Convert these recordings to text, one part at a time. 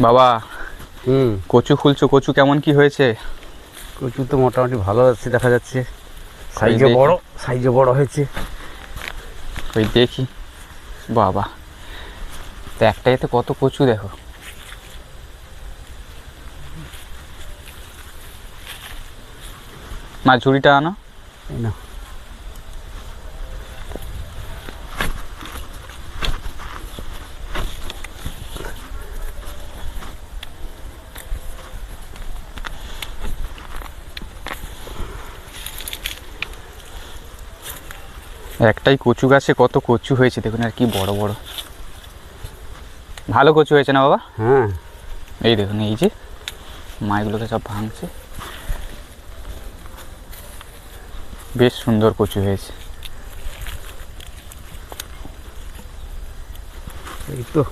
বাবা হুম। কচু খুলছো কচু কেমন কি হয়েছে? কচু তো মোটামুটি ভালো আছে দেখা যাচ্ছে। সাইজে বড় সাইজে বড় হয়েছে। ওই দেখি। বাবা তো একটা এতে কত কচু দেখো। মা ঝুড়িটা আনো। না একটাই কচু গাছে কত কচু হয়েছে দেখুন আর কি বড় বড়। ভালো কচু হয়েছে না বাবা? হ্যাঁ। এই দেখুন এই যে মা এগুলোকে সব ভাঙছে। বেশ সুন্দর কচু হয়েছে। এই তো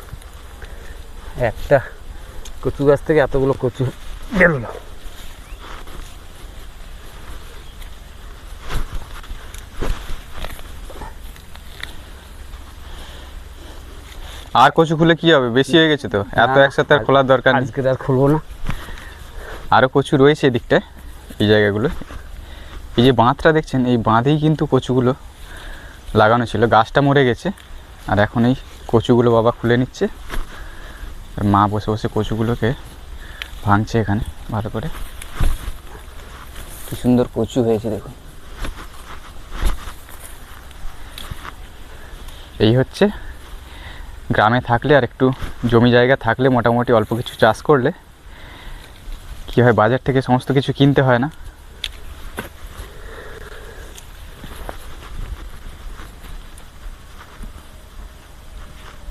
একটা কচু গাছ থেকে এতগুলো কচু বেরোলো। আর কচু খুলে কি হবে? বেশি হয়ে গেছে তো? এত একসাথে আর খোলার দরকার নেই। আজকে আর খুলবো না। আরও কচু রয়েছে এদিকটায় এই জায়গাগুলো। এই যে বাঁধটা দেখছেন এই বাঁধেই কিন্তু কচুগুলো লাগানো ছিল। গাছটা মরে গেছে আর এখন এই কচুগুলো বাবা খুলে নিচ্ছে। আর মা বসে বসে কচুগুলোকে ভাঙছে এখানে ভালো করে। কি সুন্দর কচু হয়েছে দেখুন। এই হচ্ছে গ্রামে থাকলে আর একটু জমি জায়গা থাকলে মোটামুটি অল্প কিছু চাষ করলে কী হয়, বাজার থেকে সমস্ত কিছু কিনতে হয় না।